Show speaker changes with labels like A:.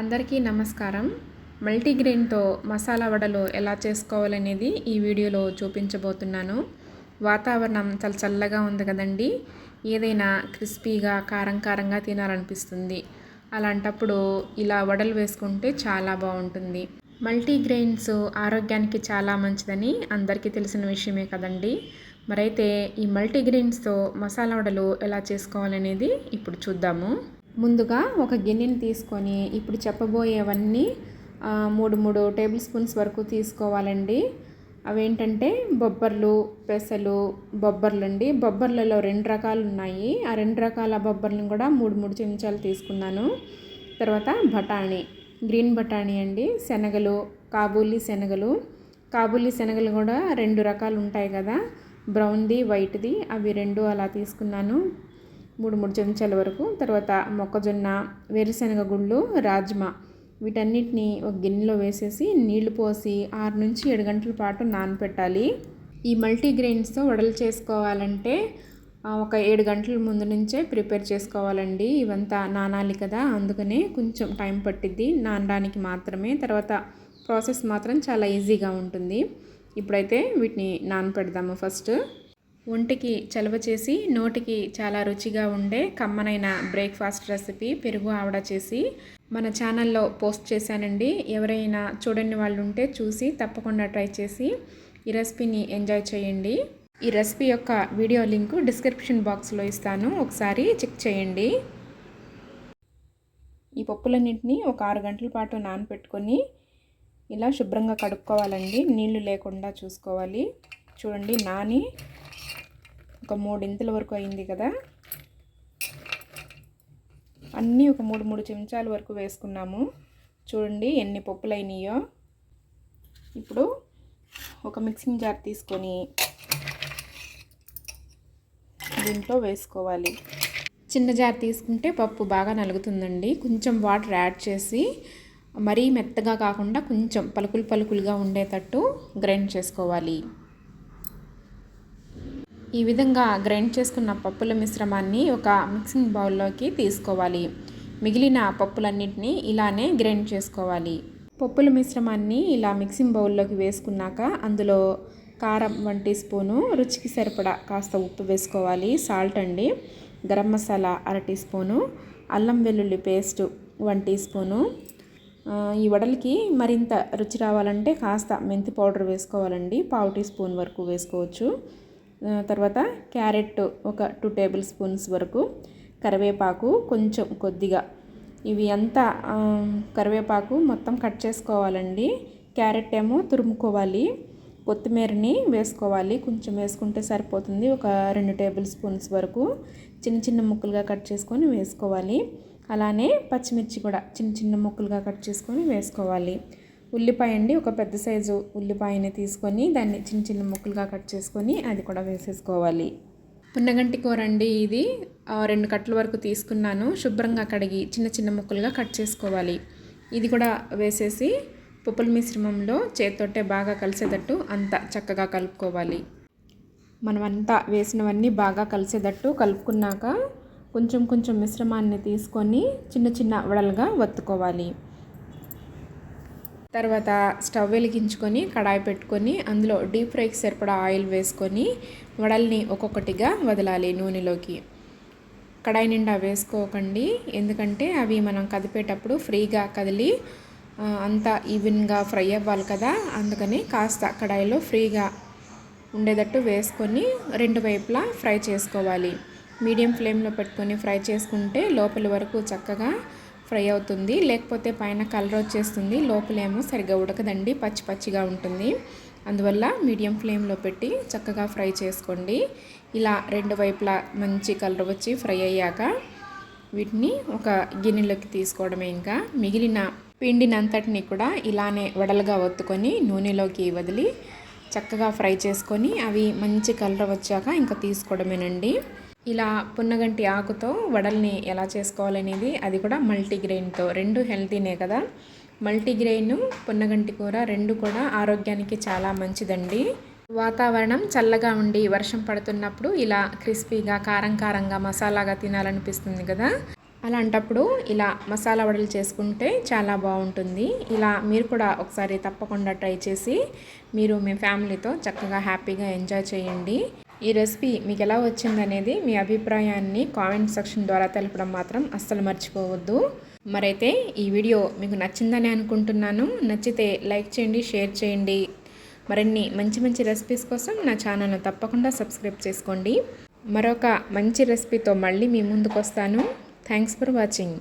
A: అందరికీ నమస్కారం. మల్టీగ్రెయిన్తో మసాలా వడలు ఎలా చేసుకోవాలనేది ఈ వీడియోలో చూపించబోతున్నాను. వాతావరణం చాలా చల్లగా ఉంది కదండి. ఏదైనా క్రిస్పీగా కారం కారంగా తినాలనిపిస్తుంది. అలాంటప్పుడు ఇలా వడలు వేసుకుంటే చాలా బాగుంటుంది. మల్టీగ్రెయిన్స్ ఆరోగ్యానికి చాలా మంచిదని అందరికీ తెలిసిన విషయమే కదండి. మరైతే ఈ మల్టీగ్రెయిన్స్తో మసాలా వడలు ఎలా చేసుకోవాలనేది ఇప్పుడు చూద్దాము. ముందుగా ఒక గిన్నెని తీసుకొని ఇప్పుడు చెప్పబోయేవన్నీ మూడు మూడు టేబుల్ స్పూన్స్ వరకు తీసుకోవాలండి. అవేంటంటే బొబ్బర్లు పెసలు బొబ్బర్లు అండి బొబ్బర్లలో రెండు రకాలు ఉన్నాయి. ఆ రెండు రకాల బొబ్బర్లను కూడా మూడు మూడు చెంచాలు తీసుకున్నాను. తర్వాత బఠానీ గ్రీన్ బఠానీ అండి శనగలు కాబూలీ శనగలు. కాబూలీ శనగలు కూడా రెండు రకాలు ఉంటాయి కదా బ్రౌన్ది వైట్ది అవి రెండు అలా తీసుకున్నాను. మూడు మూడు చెంచాల వరకు తర్వాత మొక్కజొన్న వేరుశనగ గుళ్ళు రాజ్మా వీటన్నిటిని ఒక గిన్నెలో వేసేసి నీళ్ళు పోసి ఆరు నుంచి ఏడు గంటల పాటు నానపెట్టాలి. ఈ మల్టీగ్రెయిన్స్తో వడలు చేసుకోవాలంటే ఒక ఏడు గంటల ముందు నుంచే ప్రిపేర్ చేసుకోవాలండి. ఇవంతా నానాలి కదా అందుకనే కొంచెం టైం పట్టిద్ది నానడానికి మాత్రమే. తర్వాత ప్రాసెస్ మాత్రం చాలా ఈజీగా ఉంటుంది. ఇప్పుడైతే వీటిని నానపెడదాము ఫస్ట్. ఒంటికి చలవ చేసి నోటికి చాలా రుచిగా ఉండే కమ్మనైన బ్రేక్ఫాస్ట్ రెసిపీ పెరుగు ఆవడ చేసి మన ఛానల్లో పోస్ట్ చేశానండి. ఎవరైనా చూడని వాళ్ళు ఉంటే చూసి తప్పకుండా ట్రై చేసి ఈ రెసిపీని ఎంజాయ్ చేయండి. ఈ రెసిపీ యొక్క వీడియో లింకు డిస్క్రిప్షన్ బాక్స్లో ఇస్తాను. ఒకసారి చెక్ చేయండి. ఈ పప్పులన్నింటినీ ఒక ఆరు గంటల పాటు నానబెట్టుకొని ఇలా శుభ్రంగా కడుక్కోవాలండి. నీళ్ళు లేకుండా చూసుకోవాలి. చూడండి నాని ఒక మూడింతల వరకు అయింది కదా. అన్నీ ఒక మూడు మూడు చెంచాల వరకు వేసుకున్నాము. చూడండి ఎన్ని పప్పులు అయినాయో ఇప్పుడు ఒక మిక్సింగ్ జార్ తీసుకొని దీంట్లో వేసుకోవాలి. చిన్న జార్ తీసుకుంటే పప్పు బాగా నలుగుతుందండి. కొంచెం వాటర్ యాడ్ చేసి మరీ మెత్తగా కాకుండా కొంచెం పలుకులు పలుకులుగా ఉండేటట్టు గ్రైండ్ చేసుకోవాలి. ఈ విధంగా గ్రైండ్ చేసుకున్న పప్పుల మిశ్రమాన్ని ఒక మిక్సింగ్ బౌల్లోకి తీసుకోవాలి. మిగిలిన పప్పులన్నింటినీ ఇలానే గ్రైండ్ చేసుకోవాలి. పప్పుల మిశ్రమాన్ని ఇలా మిక్సింగ్ బౌల్లోకి వేసుకున్నాక అందులో కారం వన్ టీ స్పూను రుచికి సరిపడా కాస్త ఉప్పు వేసుకోవాలి. సాల్ట్ అండి గరం మసాలా అర టీ స్పూను అల్లం వెల్లుల్లి పేస్ట్ వన్ టీ స్పూను. ఈ వడలకి మరింత రుచి రావాలంటే కాస్త మెంతి పౌడర్ వేసుకోవాలండి. పావు టీ స్పూన్ వరకు వేసుకోవచ్చు. తర్వాత క్యారెట్ ఒక టూ టేబుల్ స్పూన్స్ వరకు కరివేపాకు కొంచెం కొద్దిగా. ఇవి అంతా కరివేపాకు మొత్తం కట్ చేసుకోవాలండి. క్యారెట్ ఏమో తురుముకోవాలి కొత్తిమీరని వేసుకోవాలి. కొంచెం వేసుకుంటే సరిపోతుంది ఒక రెండు టేబుల్ స్పూన్స్ వరకు. చిన్న చిన్న ముక్కలుగా కట్ చేసుకొని వేసుకోవాలి. అలానే పచ్చిమిర్చి కూడా చిన్న చిన్న ముక్కలుగా కట్ చేసుకొని వేసుకోవాలి. ఉల్లిపాయ అండి ఒక పెద్ద సైజు ఉల్లిపాయని తీసుకొని దాన్ని చిన్న చిన్న ముక్కలుగా కట్ చేసుకొని అది కూడా వేసేసుకోవాలి. పున్నగంటి కూర అండి ఇది. రెండు కట్టల వరకు తీసుకున్నాను. శుభ్రంగా కడిగి చిన్న చిన్న ముక్కలుగా కట్ చేసుకోవాలి. ఇది కూడా వేసేసి పప్పుల మిశ్రమంలో చేతితోటే బాగా కలిసేటట్టు అంతా చక్కగా కలుపుకోవాలి. మనమంతా వేసినవన్నీ బాగా కలిసేటట్టు కలుపుకున్నాక కొంచెం కొంచెం మిశ్రమాన్ని తీసుకొని చిన్న చిన్న వడలుగా వత్తుకోవాలి. తర్వాత స్టవ్ వెలిగించుకొని కడాయి పెట్టుకొని అందులో డీప్ ఫ్రైకి సరిపడా ఆయిల్ వేసుకొని వడల్ని ఒక్కొక్కటిగా వదలాలి నూనెలోకి. కడాయి నిండా వేసుకోకండి ఎందుకంటే అవి మనం కదిపేటప్పుడు ఫ్రీగా కదిలి అంతా ఈవెన్గా ఫ్రై అవ్వాలి కదా అందుకని కాస్త కడాయిలో ఫ్రీగా ఉండేటట్టు వేసుకొని రెండు వైపులా ఫ్రై చేసుకోవాలి. మీడియం ఫ్లేమ్లో పెట్టుకొని ఫ్రై చేసుకుంటే లోపల వరకు చక్కగా ఫ్రై అవుతుంది. లేకపోతే పైన కలర్ వచ్చేస్తుంది. లోపలేమో సరిగ్గా ఉడకదండి. పచ్చి పచ్చిగా ఉంటుంది. అందువల్ల మీడియం ఫ్లేమ్లో పెట్టి చక్కగా ఫ్రై చేసుకోండి. ఇలా రెండు వైపులా మంచి కలర్ వచ్చి ఫ్రై అయ్యాక వీటిని ఒక గిన్నెలోకి తీసుకోవడమే ఇంకా. మిగిలిన పిండినంతటిని కూడా ఇలానే వడలుగా ఒత్తుకొని నూనెలోకి వదిలి చక్కగా ఫ్రై చేసుకొని అవి మంచి కలర్ వచ్చాక ఇంకా తీసుకోవడమేనండి. ఇలా పున్నగంటి ఆకుతో వడల్ని ఎలా చేసుకోవాలనేది అది కూడా మల్టీగ్రెయిన్తో. రెండు హెల్తీనే కదా. మల్టీగ్రెయిన్ పున్నగంటి కూర రెండు కూడా ఆరోగ్యానికి చాలా మంచిదండి. వాతావరణం చల్లగా ఉండి వర్షం పడుతున్నప్పుడు ఇలా క్రిస్పీగా కారం కారంగా మసాలాగా తినాలనిపిస్తుంది కదా. అలాంటప్పుడు ఇలా మసాలా వడలు చేసుకుంటే చాలా బాగుంటుంది. ఇలా మీరు కూడా ఒకసారి తప్పకుండా ట్రై చేసి మీరు మీ ఫ్యామిలీతో చక్కగా హ్యాపీగా ఎంజాయ్ చేయండి. ఈ రెసిపీ మీకు ఎలా వచ్చిందనేది మీ అభిప్రాయాన్ని కామెంట్ సెక్షన్ ద్వారా తెలపడం మాత్రం అస్సలు మర్చిపోవద్దు. మరైతే ఈ వీడియో మీకు నచ్చిందని అనుకుంటున్నాను. నచ్చితే లైక్ చేయండి షేర్ చేయండి. మరిన్ని మంచి మంచి రెసిపీస్ కోసం నా ఛానల్ను తప్పకుండా సబ్స్క్రైబ్ చేసుకోండి. మరొక మంచి రెసిపీతో మళ్ళీ మీ ముందుకు వస్తాను థ్యాంక్స్ ఫర్ వాచింగ్.